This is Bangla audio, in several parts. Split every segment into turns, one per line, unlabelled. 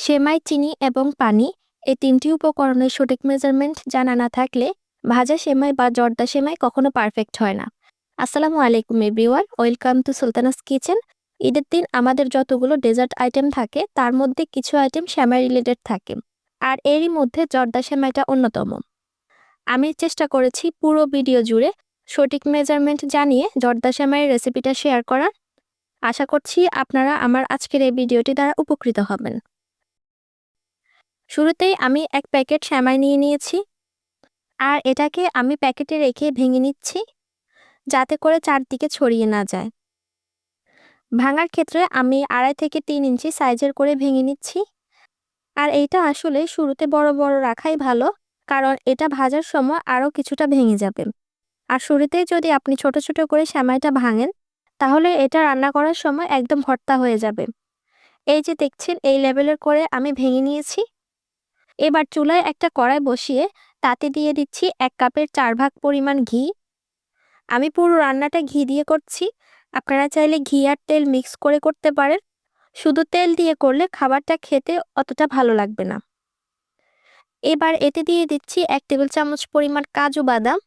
সেমাই, চিনি এবং পানি এই তিনটি উপকরণের সঠিক মেজারমেন্ট জানা না থাকলে ভাজা সেমাই বা জর্দা সেমাই কখনো পারফেক্ট হয় না। আসসালামু আলাইকুম everyone welcome to Sultana's kitchen. ঈদের দিন আমাদের যতগুলো ডেজার্ট আইটেম থাকে তার মধ্যে কিছু আইটেম সেমাই রিলেটেড থাকে আর এরই মধ্যে জর্দা সেমাইটা অন্যতম। আমি চেষ্টা করেছি পুরো ভিডিও জুড়ে সঠিক মেজারমেন্ট জানিয়ে জর্দা সেমাইয়ের রেসিপিটা শেয়ার করার। আশা করছি আপনারা আমার আজকের এই ভিডিওটি দ্বারা উপকৃত হবেন। শুরুতেই আমি এক প্যাকেট শ্যামাই নিয়ে নিয়েছি। আর এটাকে আমি প্যাকেটে রেখে ভেঙে নিচ্ছি, যাতে করে চারদিকে ছড়িয়ে না যায়। ভাঙার ক্ষেত্রে আমি আড়াই থেকে তিন ইঞ্চি সাইজের করে ভেঙে নিচ্ছি। আর এইটা আসলে শুরুতে বড় বড় রাখাই ভালো, কারণ এটা ভাজার সময় আরও কিছুটা ভেঙে যাবে। আর শুরুতেই যদি আপনি ছোট ছোট করে শ্যামাইটা ভাঙেন, তাহলে এটা রান্না করার সময় একদম ভর্তা হয়ে যাবে। এই যে দেখছেন, এই লেভেলের করে আমি ভেঙে নিয়েছি। এবার চুলায় একটা কড়াই বসিয়ে তাতে দিয়ে দিচ্ছি এক কাপের চার ভাগ পরিমাণ ঘি। আমি পুরো রান্নাটা ঘি দিয়ে করছি। আপনারা চাইলে ঘি আর তেল মিক্স করে করতে পারেন। শুধু তেল দিয়ে করলে খাবারটা খেতে অতটা ভালো লাগবে না। এবার এতে দিয়ে দিচ্ছি এক টেবিল চামচ পরিমাণ কাজু বাদাম,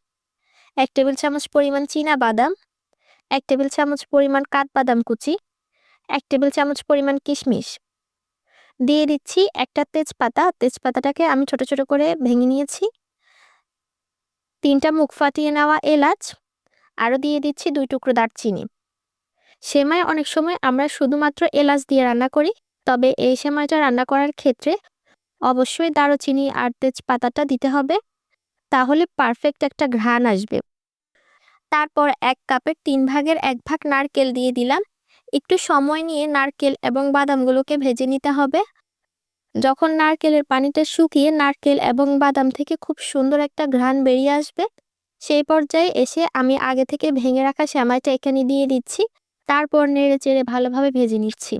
এক টেবিল চামচ পরিমাণ চীনা বাদাম, এক টেবিল চামচ পরিমাণ কাঠবাদাম কুচি, এক টেবিল চামচ পরিমাণ কিশমিশ। দিয়ে দিচ্ছি একটা তেজপাতা। তেজপাতাটাকে আমি ছোট ছোট করে ভেঙে নিয়েছি। তিনটা মুখ ফাটিয়ে নেওয়া এলাচ, আরও দিয়ে দিচ্ছি দুই টুকরো দারচিনি। সেমাই অনেক সময় আমরা শুধুমাত্র এলাচ দিয়ে রান্না করি, তবে এই সেমাইটা রান্না করার ক্ষেত্রে অবশ্যই দারুচিনি আর তেজপাতাটা দিতে হবে, তাহলে পারফেক্ট একটা ঘ্রাণ আসবে। তারপর এক কাপের তিন ভাগের এক ভাগ নারকেল দিয়ে দিলাম। একটু সময় নিয়ে নারকেল এবং বাদামগুলোকে ভেজে নিতে হবে। যখন নারকেলের পানিটা শুকিয়ে নারকেল এবং বাদাম থেকে খুব সুন্দর একটা ঘ্রাণ বেরিয়ে আসবে, সেই পর্যায়ে এসে আমি আগে থেকে ভেঙে রাখা শ্যামাইটা এখানে দিয়ে দিচ্ছি। তারপর নেড়ে চেড়ে ভালোভাবে ভেজে নিচ্ছি।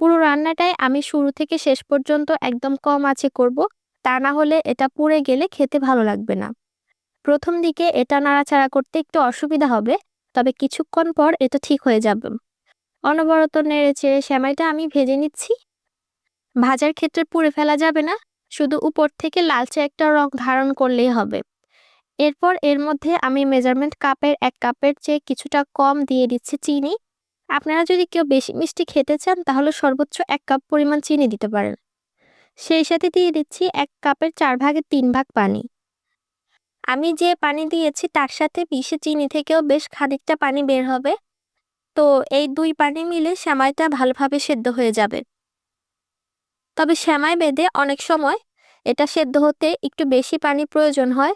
পুরো রান্নাটাই আমি শুরু থেকে শেষ পর্যন্ত একদম কম আছে করব, তা না হলে এটা পুড়ে গেলে খেতে ভালো লাগবে না। প্রথম দিকে এটা নাড়াচাড়া করতে একটু অসুবিধা হবে, তবে কিছুক্ষণ পর এটা ঠিক হয়ে যাবে। অনবরত নেড়ে চেড়ে সেমাইটা আমি ভেজে নিচ্ছি। ভাজার ক্ষেত্রে পুড়ে ফেলা যাবে না, শুধু উপর থেকে লালচে একটা রং ধারণ করলেই হবে। এরপর এর মধ্যে আমি মেজারমেন্ট কাপের এক কাপের চেয়ে কিছুটা কম দিয়ে দিচ্ছি চিনি। আপনারা যদি কেউ বেশি মিষ্টি খেতে চান, তাহলে সর্বোচ্চ এক কাপ পরিমাণ চিনি দিতে পারেন। সেই সাথে দিয়ে দিচ্ছি এক কাপের চার ভাগের তিন ভাগ পানি। আমি যে পানি দিয়েছি, তার সাথে বিষে চিনি থেকেও বেশ খানিকটা পানি বের হবে। তো এই দুই পানি মিলে শ্যামাইটা ভালোভাবে সেদ্ধ হয়ে যাবে। তবে শ্যামাই বেঁধে অনেক সময় এটা সেদ্ধ হতে একটু বেশি পানি প্রয়োজন হয়।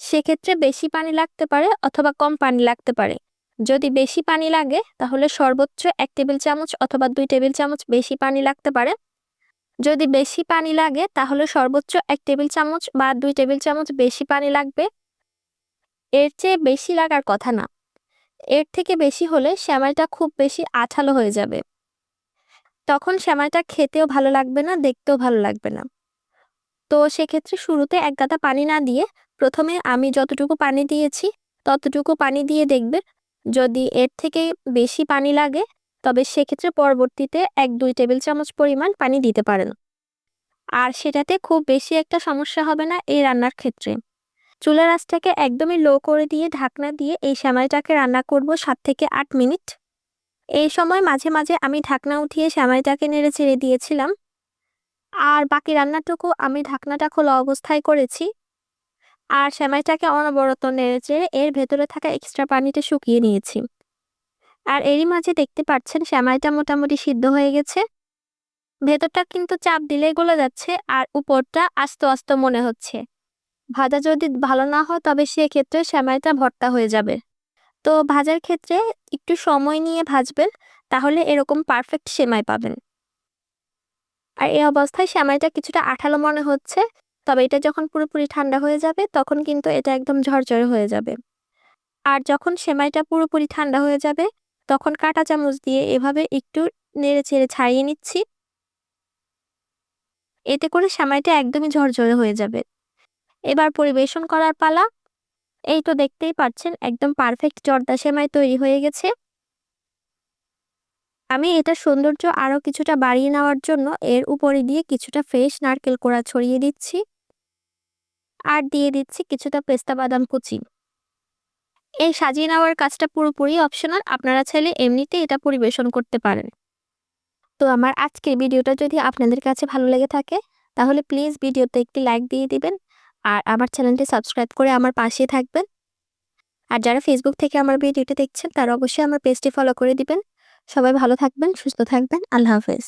সেক্ষেত্রে বেশি পানি লাগতে পারে অথবা কম পানি লাগতে পারে। যদি বেশি পানি লাগে তাহলে সর্বোচ্চ এক টেবিল চামচ অথবা দুই টেবিল চামচ বেশি পানি লাগতে পারে। যদি বেশি পানি লাগে তাহলে সর্বোচ্চ এক টেবিল চামচ বা দুই টেবিল চামচ বেশি পানি লাগবে। এর চেয়ে বেশি লাগার কথা না। এর থেকে বেশি হলে শ্যামাইটা খুব বেশি আঠালো হয়ে যাবে। তখন শ্যামাইটা খেতেও ভালো লাগবে না, দেখতেও ভালো লাগবে না। তো সেক্ষেত্রে শুরুতে এক গাদা পানি না দিয়ে প্রথমে আমি যতটুকু পানি দিয়েছি, ততটুকু পানি দিয়ে দেখবে যদি এর থেকে বেশি পানি লাগে, তবে সেক্ষেত্রে পরবর্তীতে এক দুই টেবিল চামচ পরিমাণ পানি দিতে পারেন। আর সেটাতে খুব বেশি একটা সমস্যা হবে না এই রান্নার ক্ষেত্রে। চুলার আঁচটাকে একদমই লো করে দিয়ে ঢাকনা দিয়ে এই সেমাইটাকে রান্না করব সাত থেকে আট মিনিট। এই সময় মাঝে মাঝে আমি ঢাকনা উঠিয়ে সেমাইটাকে নেড়ে ছেড়ে দিয়েছিলাম। আর বাকি রান্নাটুকু আমি ঢাকনাটা খোলা অবস্থায় করেছি। আর সেমাইটাকে অনবরত নেড়ে চেড়ে এর ভেতরে থাকা এক্সট্রা পানিটা শুকিয়ে নিয়েছি। আর এরই মাঝে দেখতে পাচ্ছেন সেমাইটা মোটামুটি সিদ্ধ হয়ে গেছে। ভেতরটা কিন্তু চাপ দিলে গলে যাচ্ছে আর উপরটা আস্তে আস্তে মনে হচ্ছে। ভাজা যদি ভালো না হয়, তবে সেক্ষেত্রে সেমাইটা ভর্তা হয়ে যাবে। তো ভাজার ক্ষেত্রে একটু সময় নিয়ে ভাজবেন তাহলে এরকম পারফেক্ট সেমাই পাবেন। আর এই অবস্থায় সেমাইটা কিছুটা আঠালো মনে হচ্ছে, তবে এটা যখন পুরোপুরি ঠান্ডা হয়ে যাবে, তখন কিন্তু এটা একদম ঝরঝরে হয়ে যাবে। আর যখন সেমাইটা পুরোপুরি ঠান্ডা হয়ে যাবে, তখন কাঁটা চামচ দিয়ে এভাবে একটু নেড়ে চেড়ে ছাড়িয়ে নিচ্ছি। এতে করে সেমাইটা একদমই ঝরঝরে হয়ে যাবে। এবার পরিবেশন করার পালা। এই তো দেখতেই পাচ্ছেন, একদম পারফেক্ট জর্দা সেমাই তৈরি হয়ে গেছে। আমি এটা সৌন্দর্য আরও কিছুটা বাড়িয়ে নেওয়ার জন্য এর উপরে দিয়ে কিছুটা ফ্রেশ নারকেল কোড়া ছড়িয়ে দিচ্ছি। আর দিয়ে দিচ্ছি কিছুটা পেস্তা বাদাম কুচি। এই সাজিয়ে নেওয়ার কাজটা পুরোপুরি অপশনাল আপনারা চাইলে এমনিতে এটা পরিবেশন করতে পারেন। তো আমার আজকের ভিডিওটা যদি আপনাদের কাছে ভালো লেগে থাকে, তাহলে প্লিজ ভিডিওতে একটি লাইক দিয়ে দিবেন আর আমার চ্যানেলটি সাবস্ক্রাইব করে আমার পাশে থাকবেন। আর যারা ফেসবুক থেকে আমার ভিডিওটা দেখছেন, তারা অবশ্যই আমার পেজটি ফলো করে দিবেন। সবাই ভালো থাকবেন, সুস্থ থাকবেন। আল্লাহ হাফেজ।